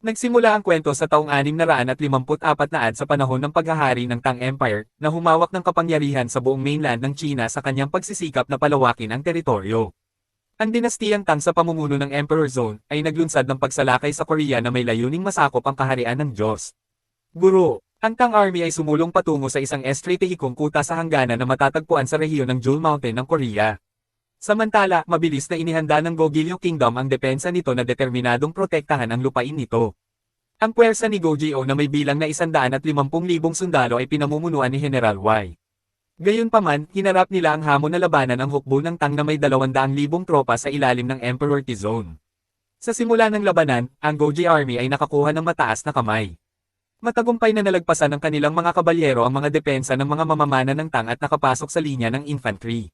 Nagsimula ang kwento sa taong 654 na ad sa panahon ng paghahari ng Tang Empire, na humawak ng kapangyarihan sa buong mainland ng China sa kanyang pagsisikap na palawakin ang teritoryo. Ang dinastiyang Tang sa pamumuno ng Emperor Zone ay naglunsad ng pagsalakay sa Korea na may layuning masakop ang kaharian ng Diyos. Guro, ang Tang Army ay sumulong patungo sa isang estratehikong kuta sa hangganan na matatagpuan sa rehiyon ng Jewel Mountain ng Korea. Samantala, mabilis na inihanda ng Goguryeo Kingdom ang depensa nito na determinadong protektahan ang lupain nito. Ang puwersa ni Goguryeo na may bilang na 150,000 sundalo ay pinamumunuan ni General Y. Gayunpaman, hinarap nila ang hamon na labanan ng hukbo ng Tang na may 200,000 tropa sa ilalim ng Emperor T-Zone. Sa simula ng labanan, ang Goji Army ay nakakuha ng mataas na kamay. Matagumpay na nalagpasan ng kanilang mga kabalyero ang mga depensa ng mga mamamana ng Tang at nakapasok sa linya ng infantry.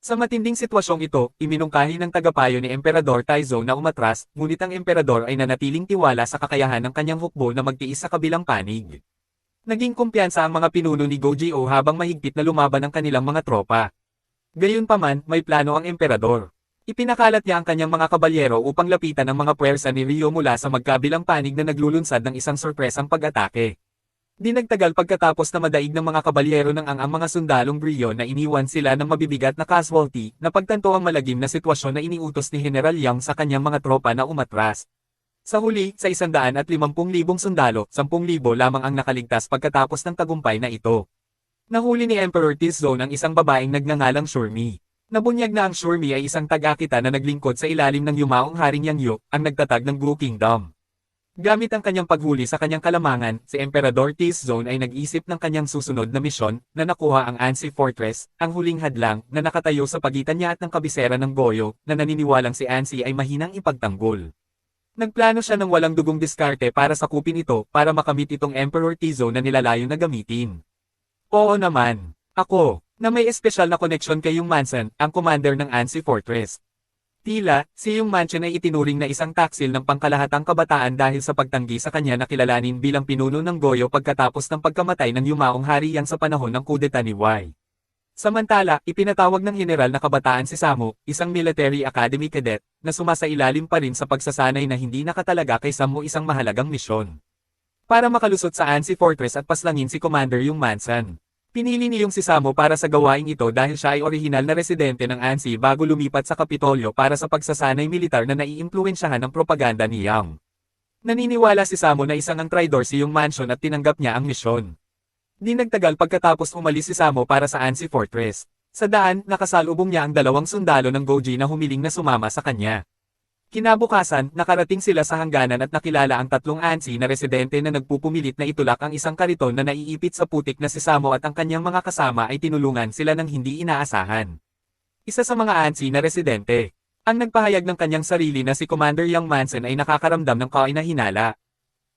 Sa matinding sitwasyong ito, iminungkahi ng tagapayo ni Emperador Taizo na umatras, ngunit ang emperador ay nanatiling tiwala sa kakayahan ng kanyang hukbo na magtiis sa kabilang panig. Naging kumpiyansa ang mga pinuno ni Gojo habang mahigpit na lumaban ang kanilang mga tropa. Gayunpaman, may plano ang emperador. Ipinakalat niya ang kanyang mga kabalyero upang lapitan ang mga puwersa ni Ryo mula sa magkabilang panig na naglulunsad ng isang sorpresang pag-atake. Di nagtagal pagkatapos na madaig ng mga kabalyero ng ang ang mga sundalong Brio na iniwan sila ng mabibigat na casualty, napagtanto ang malagim na sitwasyon na iniutos ni General Yang sa kanyang mga tropa na umatras. Sa huli, sa 150,000 sundalo, 10,000 lamang ang nakaligtas pagkatapos ng tagumpay na ito. Nahuli ni Emperor Tizone ang isang babaeng nagngangalang Shurmi. Nabunyag na ang Shurmi ay isang tag-akita na naglingkod sa ilalim ng yumaong haring Yangyo, ang nagtatag ng Gu Kingdom. Gamit ang kanyang paghuli sa kanyang kalamangan, si Emperador T-Zone ay nag-isip ng kanyang susunod na misyon, na nakuha ang Ansi Fortress, ang huling hadlang, na nakatayo sa pagitan niya at ng kabisera ng Goyo, na naniniwalang si Ansi ay mahinang ipagtanggol. Nagplano siya ng walang dugong diskarte para sakupin ito, para makamit itong Emperor T-Zone na nilalayo na gamitin. Oo naman. Ako, na may espesyal na koneksyon kay Yung Manson, ang commander ng Ansi Fortress. Tila, si Yung Mansion ay itinuring na isang taksil ng pangkalahatang kabataan dahil sa pagtanggi sa kanya na kilalanin bilang pinuno ng Goyo pagkatapos ng pagkamatay ng yumaong hari yang sa panahon ng kudeta ni Y. Samantala, ipinatawag ng general na kabataan si Samo, isang military academy cadet, na sumasailalim pa rin sa pagsasanay na hindi nakatalaga kay Samo isang mahalagang misyon. Para makalusot sa Ansi Fortress at paslangin si Commander Yung Manson. Pinili niyong si Samo para sa gawaing ito dahil siya ay orihinal na residente ng ANSI bago lumipat sa Kapitolyo para sa pagsasanay militar na naiimpluwensyahan ng propaganda ni Yang. Naniniwala si Samo na isang ang traidor si Yung Mansion at tinanggap niya ang misyon. Di nagtagal pagkatapos umalis si Samo para sa ANSI Fortress. Sa daan, nakasalubong niya ang dalawang sundalo ng Goji na humiling na sumama sa kanya. Kinabukasan, nakarating sila sa hangganan at nakilala ang tatlong ansi na residente na nagpupumilit na itulak ang isang kariton na naiipit sa putik na si Samo at ang kanyang mga kasama ay tinulungan sila ng hindi inaasahan. Isa sa mga ansi na residente, ang nagpahayag ng kanyang sarili na si Commander Young Manson ay nakakaramdam ng kainahinala.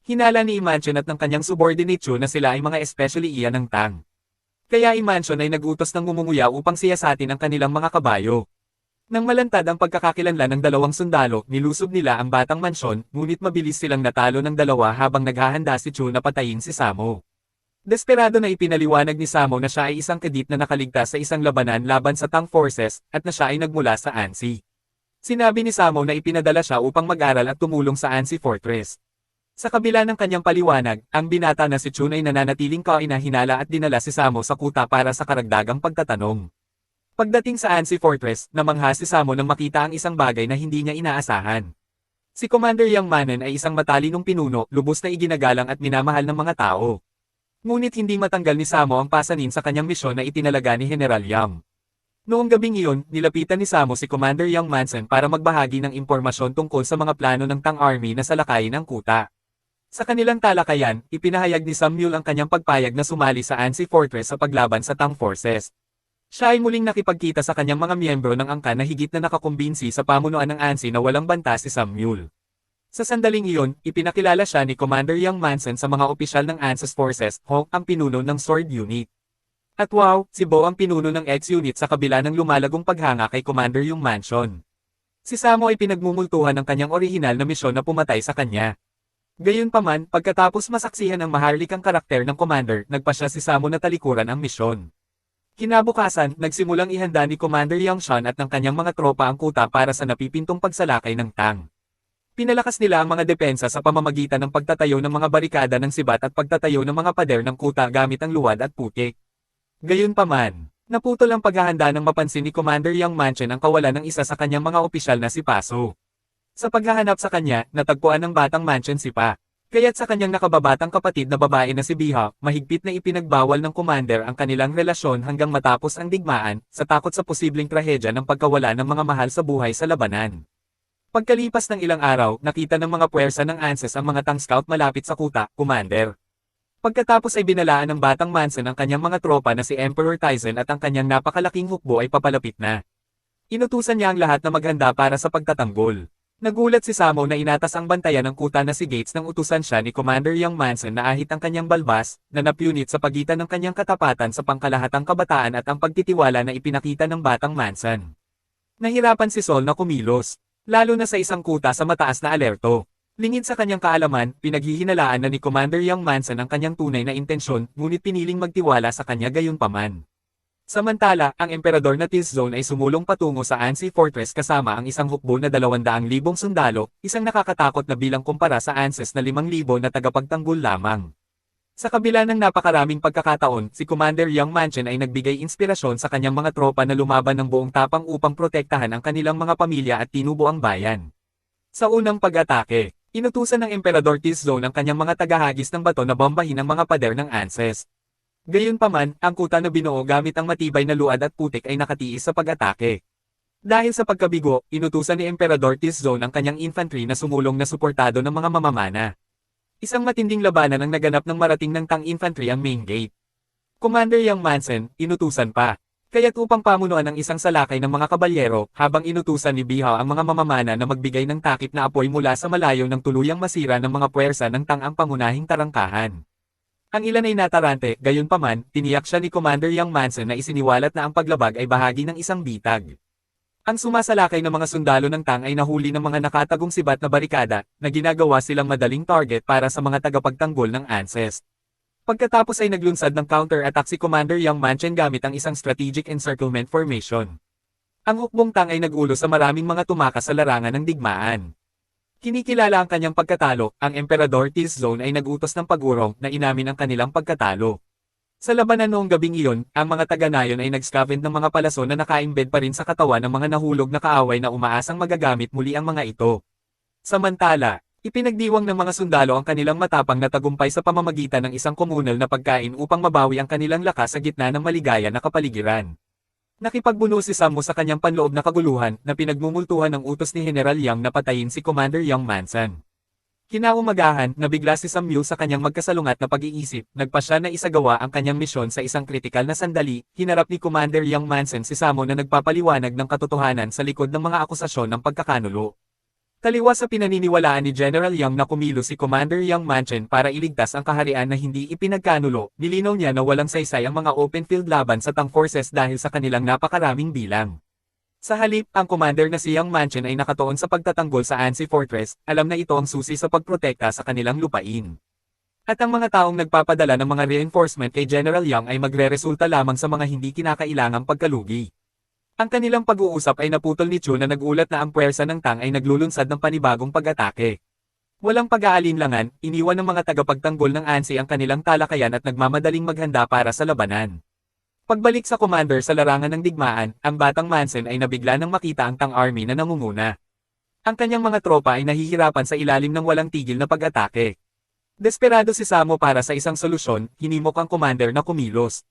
Hinala ni Imansion at ng kanyang subordinate Chu na sila ay mga especially iyan ng Tang. Kaya Imansion ay nagutos ng ngumunguya upang siyasatin ang kanilang mga kabayo. Nang malantad ang pagkakakilanlan ng dalawang sundalo, nilusob nila ang batang mansyon, ngunit mabilis silang natalo ng dalawa habang naghahanda si Chu na patayin si Samo. Desperado na ipinaliwanag ni Samo na siya ay isang kadit na nakaligtas sa isang labanan laban sa Tang Forces, at na siya ay nagmula sa Ansi. Sinabi ni Samo na ipinadala siya upang mag-aral at tumulong sa Ansi Fortress. Sa kabila ng kanyang paliwanag, ang binata na si Chun ay nananatiling kainahinala at dinala si Samo sa kuta para sa karagdagang pagtatanong. Pagdating sa Ansi Fortress, namangha si Samo nang makita ang isang bagay na hindi niya inaasahan. Si Commander Yang Manen ay isang matalinong pinuno, lubos na iginagalang at minamahal ng mga tao. Ngunit hindi matanggal ni Samo ang pasanin sa kanyang misyon na itinalaga ni General Yang. Noong gabing iyon, nilapitan ni Samo si Commander Yang Manson para magbahagi ng impormasyon tungkol sa mga plano ng Tang Army na salakayin ang kuta. Sa kanilang talakayan, ipinahayag ni Samuel ang kanyang pagpayag na sumali sa Ansi Fortress sa paglaban sa Tang Forces. Siya ay muling nakipagkita sa kanyang mga miyembro ng angka na higit na nakakumbinsi sa pamunuan ng ANSI na walang banta si Samuel. Sa sandaling iyon, ipinakilala siya ni Commander Young Manson sa mga opisyal ng ANSYS Forces, Hawk ang pinuno ng Sword Unit. At wow, si Bo ang pinuno ng X-Unit sa kabila ng lumalagong paghanga kay Commander Yung Mansion. Si Samo ay pinagmumultuhan ng kanyang orihinal na misyon na pumatay sa kanya. Gayunpaman, pagkatapos masaksihan ang maharlikang karakter ng commander, nagpa siya si Samo na talikuran ang misyon. Kinabukasan, nagsimulang ihanda ni Commander Yang Shan at ng kanyang mga tropa ang kuta para sa napipintong pagsalakay ng Tang. Pinalakas nila ang mga depensa sa pamamagitan ng pagtatayo ng mga barikada ng sibat at pagtatayo ng mga pader ng kuta gamit ang luwad at putik. Gayunpaman, naputol ang paghahanda ng mapansin ni Commander Yang Mansion ang kawalan ng isa sa kanyang mga opisyal na si Paso. Sa paghahanap sa kanya, natagpuan ng batang Mansion si Pa. Kaya't sa kanyang nakababatang kapatid na babae na si Biha, mahigpit na ipinagbawal ng commander ang kanilang relasyon hanggang matapos ang digmaan, sa takot sa posibleng trahedya ng pagkawala ng mga mahal sa buhay sa labanan. Pagkalipas ng ilang araw, nakita ng mga puwersa ng ANSES ang mga tank scout malapit sa kuta, commander. Pagkatapos ay binalaan ng batang Manson ang kanyang mga tropa na si Emperor Tyson at ang kanyang napakalaking hukbo ay papalapit na. Inutusan niya ang lahat na maghanda para sa pagtatanggol. Nagulat si Samo na inatas ang bantayan ng kuta na si Gates nang utusan siya ni Commander Young Manson na ahit ang kanyang balbas, na napunit sa pagitan ng kanyang katapatan sa pangkalahatang kabataan at ang pagtitiwala na ipinakita ng batang Manson. Nahirapan si Sol na kumilos, lalo na sa isang kuta sa mataas na alerto. Lingid sa kanyang kaalaman, pinaghihinalaan na ni Commander Young Manson ang kanyang tunay na intensyon, ngunit piniling magtiwala sa kanya gayunpaman. Samantala, ang emperador na Tilzone ay sumulong patungo sa Ansi Fortress kasama ang isang hukbo na 200,000 sundalo, isang nakakatakot na bilang kumpara sa Anses na 5,000 na tagapagtanggol lamang. Sa kabila ng napakaraming pagkakataon, si Commander Young Mansion ay nagbigay inspirasyon sa kanyang mga tropa na lumaban ng buong tapang upang protektahan ang kanilang mga pamilya at tinubo ang bayan. Sa unang pag-atake, inutusan ng Emperador Tilzone ang kanyang mga tagahagis ng bato na bombahin ang mga pader ng Anses. Gayunpaman, ang kuta na binuo gamit ang matibay na luad at putik ay nakatiis sa pag-atake. Dahil sa pagkabigo, inutusan ni Emperador Tilzone ang kanyang infantry na sumulong na suportado ng mga mamamana. Isang matinding labanan ang naganap ng marating ng Tang Infantry ang main gate. Commander Yang Manson, inutusan pa. Kaya't upang pamunuan ang isang salakay ng mga kabalyero, habang inutusan ni Biha ang mga mamamana na magbigay ng takip na apoy mula sa malayo ng tuluyang masira ng mga puwersa ng Tang ang pangunahing tarangkahan. Ang ilan ay natarante, gayunpaman, tiniyak siya ni Commander Young Manson na isiniwalat na ang paglabag ay bahagi ng isang bitag. Ang sumasalakay ng mga sundalo ng Tang ay nahuli ng mga nakatagong sibat na barikada, na ginagawa silang madaling target para sa mga tagapagtanggol ng ANSES. Pagkatapos ay naglunsad ng counter-attack si Commander Young Mansion gamit ang isang strategic encirclement formation. Ang hukbong Tang ay nagulo sa maraming mga tumakas sa larangan ng digmaan. Kinikilala ang kanyang pagkatalo, ang Emperador Tilzone ay nagutos ng pagurong na inamin ang kanilang pagkatalo. Sa labanan noong gabing iyon, ang mga taga-nayon ay nag-scavenge ng mga palaso na nakaimbed pa rin sa katawan ng mga nahulog na kaaway na umaasang magagamit muli ang mga ito. Samantala, ipinagdiwang ng mga sundalo ang kanilang matapang na tagumpay sa pamamagitan ng isang komunal na pagkain upang mabawi ang kanilang lakas sa gitna ng maligaya na kapaligiran. Nakipagbuno si Sammo sa kanyang panloob na kaguluhan na pinagmumultuhan ng utos ni General Yang na patayin si Commander Young Manson. Kinaumagahan, nabigla si Samuel sa kanyang magkasalungat na pag-iisip, nagpa siya na isagawa ang kanyang misyon sa isang kritikal na sandali, hinarap ni Commander Young Manson si Samo na nagpapaliwanag ng katotohanan sa likod ng mga akusasyon ng pagkakanulo. Taliwas sa pinaniniwalaan ni General Young na kumilo si Commander Young Mansion para iligtas ang kaharian na hindi ipinagkanulo, nilinaw niya na walang saysay ang mga open field laban sa Tang Forces dahil sa kanilang napakaraming bilang. Sa halip, ang commander na si Young Mansion ay nakatuon sa pagtatanggol sa Ansi Fortress, alam na ito ang susi sa pagprotekta sa kanilang lupain. At ang mga taong nagpapadala ng mga reinforcement kay General Young ay magre-resulta lamang sa mga hindi kinakailangang pagkalugi. Ang kanilang pag-uusap ay naputol ni Chu na nagulat na ang puwersa ng Tang ay naglulunsad ng panibagong pag-atake. Walang pag-aalinlangan, iniwan ng mga tagapagtanggol ng Ansi ang kanilang talakayan at nagmamadaling maghanda para sa labanan. Pagbalik sa commander sa larangan ng digmaan, ang batang Manson ay nabigla nang makita ang Tang Army na nangunguna. Ang kanyang mga tropa ay nahihirapan sa ilalim ng walang tigil na pag-atake. Desperado si Samo para sa isang solusyon, hinimok ang commander na kumilos.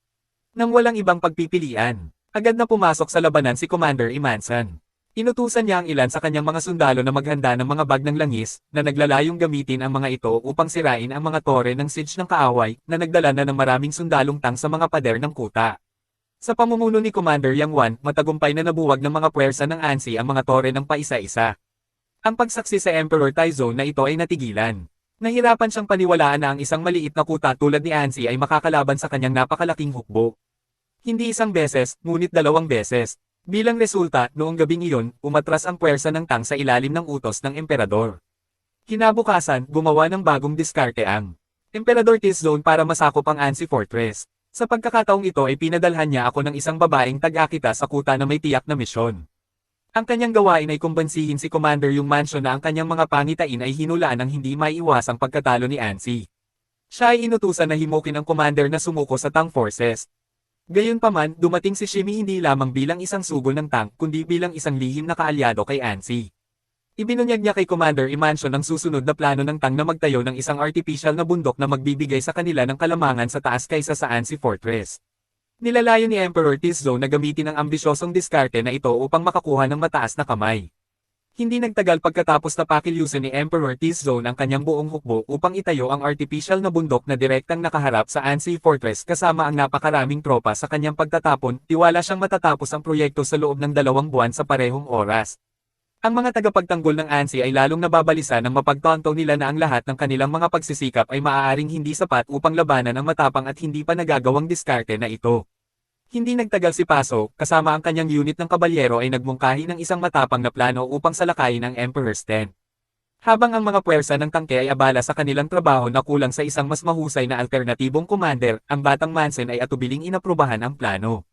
Nang walang ibang pagpipilian, agad na pumasok sa labanan si Commander Imanson. Inutusan niya ang ilan sa kanyang mga sundalo na maghanda ng mga bag ng langis, na naglalayong gamitin ang mga ito upang sirain ang mga tore ng siege ng kaaway, na nagdala na ng maraming sundalong tang sa mga pader ng kuta. Sa pamumuno ni Commander Yang Wan, matagumpay na nabuwag ng mga puwersa ng Ansi ang mga tore ng paisa-isa. Ang pagsaksi sa Emperor Taizone na ito ay natigilan. Nahirapan siyang paniwalaan na ang isang maliit na kuta tulad ni Ansi ay makakalaban sa kanyang napakalaking hukbo. Hindi isang beses, ngunit dalawang beses. Bilang resulta, noong gabing iyon, umatras ang puwersa ng Tang sa ilalim ng utos ng Emperador. Kinabukasan, gumawa ng bagong diskarte ang Emperador Tilzone para masakop ang Ansi Fortress. Sa pagkakataong ito ay pinadalhan niya ako ng isang babaeng tag-akita sa kuta na may tiyak na misyon. Ang kanyang gawain ay kumbansihin si Commander yung mansion na ang kanyang mga pangitain ay hinulaan ng hindi maiiwasang pagkatalo ni Ansi. Siya ay inutusan na himukin ang commander na sumuko sa Tang Forces. Gayunpaman, dumating si Shimi hindi lamang bilang isang sugol ng tank kundi bilang isang lihim na kaalyado kay Ansi. Ibinunyag niya kay Commander Imansion ang susunod na plano ng Tang na magtayo ng isang artificial na bundok na magbibigay sa kanila ng kalamangan sa taas kaysa sa Ansi Fortress. Nilalayo ni Emperor Tizzo na gamitin ang ambisyosong diskarte na ito upang makakuha ng mataas na kamay. Hindi nagtagal pagkatapos na pakilyusin ni Emperor T-Zone ang kanyang buong hukbo upang itayo ang artificial na bundok na direktang nakaharap sa Ansi Fortress kasama ang napakaraming tropa sa kanyang pagtatapon, tiwala siyang matatapos ang proyekto sa loob ng dalawang buwan sa parehong oras. Ang mga tagapagtanggol ng ANSI ay lalong nababalisa nang mapagtonto nila na ang lahat ng kanilang mga pagsisikap ay maaaring hindi sapat upang labanan ang matapang at hindi pa nagagawang diskarte na ito. Hindi nagtagal si Paso, kasama ang kanyang unit ng kabalyero ay nagmungkahi ng isang matapang na plano upang salakayin ang Emperor's Tent. Habang ang mga puwersa ng tangke ay abala sa kanilang trabaho na kulang sa isang mas mahusay na alternatibong commander, ang batang Manson ay atubiling inaprubahan ang plano.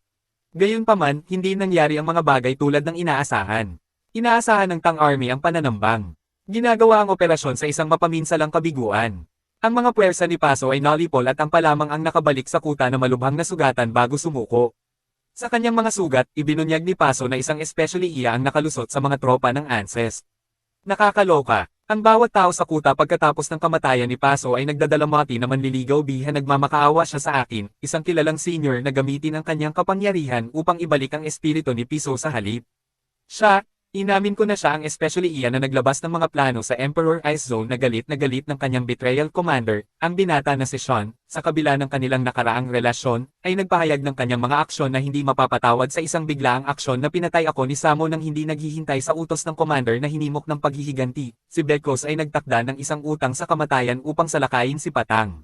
Gayunpaman, hindi nangyari ang mga bagay tulad ng inaasahan. Inaasahan ng Tang Army ang pananambang. Ginagawa ang operasyon sa isang mapaminsalang kabiguan. Ang mga puwersa ni Paso ay nalipol at ang palamang ang nakabalik sa kuta na malubhang na sugatan bago sumuko. Sa kanyang mga sugat, ibinunyag ni Paso na isang especially iya ang nakalusot sa mga tropa ng ANSES. Nakakaloka, ang bawat tao sa kuta pagkatapos ng kamatayan ni Paso ay nagdadalamati na manliligaw biha nagmamakaawa siya sa akin, isang kilalang senior na gamitin ang kanyang kapangyarihan upang ibalik ang espiritu ni Piso sa halip. Siya, Inamin ko na siya ang especially iyan na naglabas ng mga plano sa Emperor Ice Zone na galit na galit ng kanyang betrayal commander, ang binata na si Sean, sa kabila ng kanilang nakaraang relasyon, ay nagpahayag ng kanyang mga aksyon na hindi mapapatawad sa isang biglaang aksyon na pinatay ako ni Samo nang hindi naghihintay sa utos ng commander na hinimok ng paghihiganti. Si Bekos ay nagtakda ng isang utang sa kamatayan upang salakayin si Patang.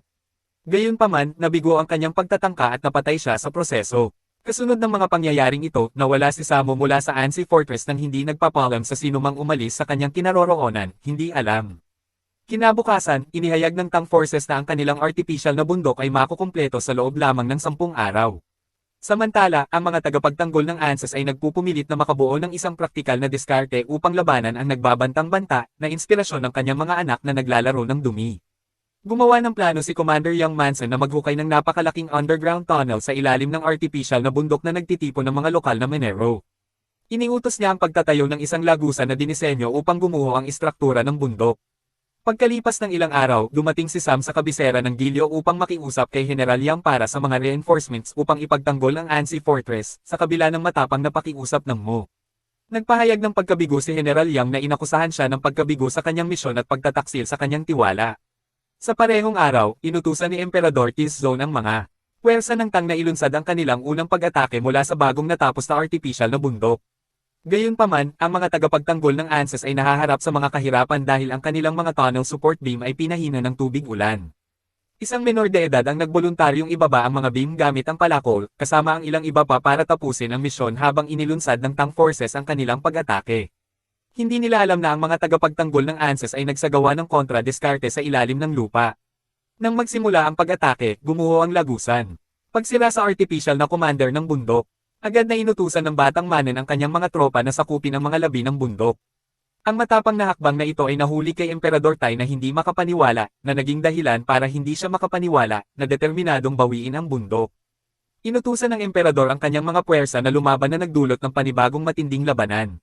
Gayunpaman, nabigo ang kanyang pagtatangka at napatay siya sa proseso. Kasunod ng mga pangyayaring ito, nawala si Samo mula sa Ansi Fortress nang hindi nagpapalam sa sinumang umalis sa kanyang kinaroroonan, hindi alam. Kinabukasan, inihayag ng Tang Forces na ang kanilang artificial na bundok ay makukumpleto sa loob lamang ng sampung araw. Samantala, ang mga tagapagtanggol ng ANSES ay nagpupumilit na makabuo ng isang praktikal na diskarte upang labanan ang nagbabantang banta na inspirasyon ng kanyang mga anak na naglalaro ng dumi. Gumawa ng plano si Commander Young Manson na maghukay ng napakalaking underground tunnel sa ilalim ng artificial na bundok na nagtitipon ng mga lokal na minero. Iniutos niya ang pagtatayo ng isang lagusan na dinisenyo upang gumuho ang istruktura ng bundok. Pagkalipas ng ilang araw, dumating si Sam sa kabisera ng Gilyo upang makiusap kay General Yang para sa mga reinforcements upang ipagtanggol ang Ansi Fortress, sa kabila ng matapang na pakiusap ng Mo. Nagpahayag ng pagkabigo si General Yang na inakusahan siya ng pagkabigo sa kanyang misyon at pagtataksil sa kanyang tiwala. Sa parehong araw, inutusan ni Emperador Tizone ang mga puwersa ng Tang na ilunsad ang kanilang unang pag-atake mula sa bagong natapos na artificial na bundok. Gayunpaman, ang mga tagapagtanggol ng ANSES ay nahaharap sa mga kahirapan dahil ang kanilang mga tunnel support beam ay pinahina ng tubig ulan. Isang menor de edad ang nagboluntaryong ibaba ang mga beam gamit ang palakol, kasama ang ilang iba pa para tapusin ang misyon habang inilunsad ng Tang Forces ang kanilang pag-atake. Hindi nila alam na ang mga tagapagtanggol ng ANSES ay nagsagawa ng kontra-diskarte sa ilalim ng lupa. Nang magsimula ang pag-atake, gumuho ang lagusan. Pagsira sa artificial na commander ng bundok, agad na inutusan ng batang manen ang kanyang mga tropa na sakupin ang mga labi ng bundok. Ang matapang na hakbang na ito ay nahuli kay Emperador Tai na hindi makapaniwala, na naging dahilan para hindi siya makapaniwala, na determinadong bawiin ang bundok. Inutusan ng Emperador ang kanyang mga puwersa na lumaban na nagdulot ng panibagong matinding labanan.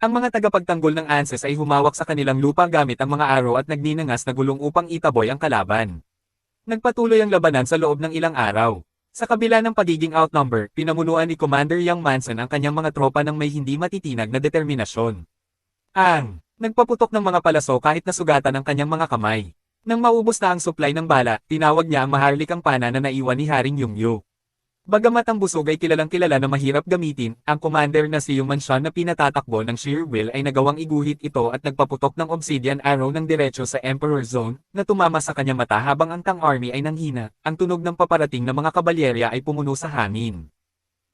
Ang mga tagapagtanggol ng ANSES ay humawak sa kanilang lupa gamit ang mga araw at nagninangas na gulong upang itaboy ang kalaban. Nagpatuloy ang labanan sa loob ng ilang araw. Sa kabila ng pagiging outnumber, pinamunuan ni Commander Young Manson ang kanyang mga tropa ng may hindi matitinag na determinasyon. Ang nagpaputok ng mga palaso kahit nasugatan ang kanyang mga kamay. Nang maubos na ang supply ng bala, tinawag niya ang maharlikang pana na naiwan ni Haring Yungyu. Bagamat ang busog ay kilalang kilala na mahirap gamitin, ang commander na si Yuman Shan na pinatatakbo ng sheer will ay nagawang iguhit ito at nagpaputok ng obsidian arrow ng diretso sa Emperor Zone, na tumama sa kanyang mata habang ang Tang Army ay nanghina, ang tunog ng paparating na mga kabalyerya ay pumuno sa hangin.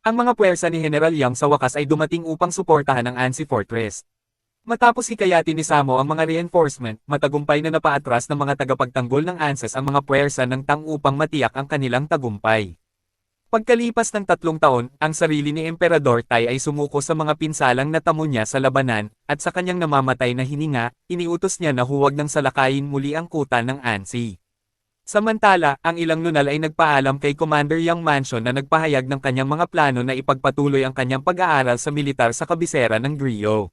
Ang mga puwersa ni General Yang sa wakas ay dumating upang suportahan ang Ansi Fortress. Matapos hikayatin ni Samo ang mga reinforcement, matagumpay na napaatras ng mga tagapagtanggol ng ANSES ang mga puwersa ng Tang upang matiyak ang kanilang tagumpay. Pagkalipas ng tatlong taon, ang sarili ni Emperador Tai ay sumuko sa mga pinsalang natamo niya sa labanan, at sa kanyang namamatay na hininga, iniutos niya na huwag nang salakayin muli ang kuta ng Ansi. Samantala, ang ilang nunal ay nagpaalam kay Commander Yang Mansion na nagpahayag ng kanyang mga plano na ipagpatuloy ang kanyang pag-aaral sa militar sa kabisera ng Grio.